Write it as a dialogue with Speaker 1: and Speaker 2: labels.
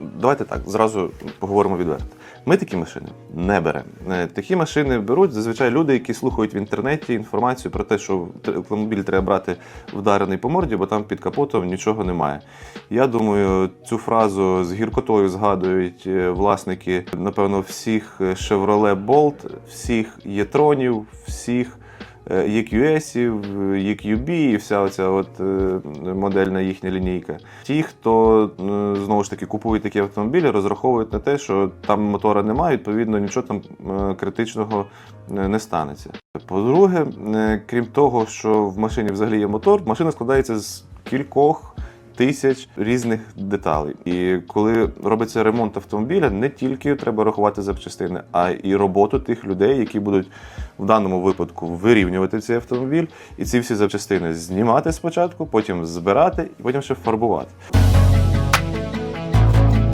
Speaker 1: давайте так, зразу поговоримо відверто. Ми такі машини не беремо. Е, Такі машини беруть зазвичай люди, які слухають в інтернеті інформацію про те, що автомобіль треба брати вдарений по морді, бо там під капотом нічого немає. Я думаю, цю фразу з гіркотою згадують е, власники, напевно, всіх е, Chevrolet Bolt, всіх Єтронів, всіх EQS, EQB і вся оця от е, модельна їхня лінійка. Ті, хто е, знову ж таки купують такі автомобілі, розраховують на те, що там мотора немає, відповідно, нічого там е, критичного е, не станеться. По-друге, е, крім того, що в машині взагалі є мотор, машина складається з кількох. Тисяч різних деталей. І коли робиться ремонт автомобіля, не тільки треба рахувати запчастини, а і роботу тих людей, які будуть в даному випадку вирівнювати цей автомобіль, і ці всі запчастини знімати спочатку, потім збирати і потім ще фарбувати.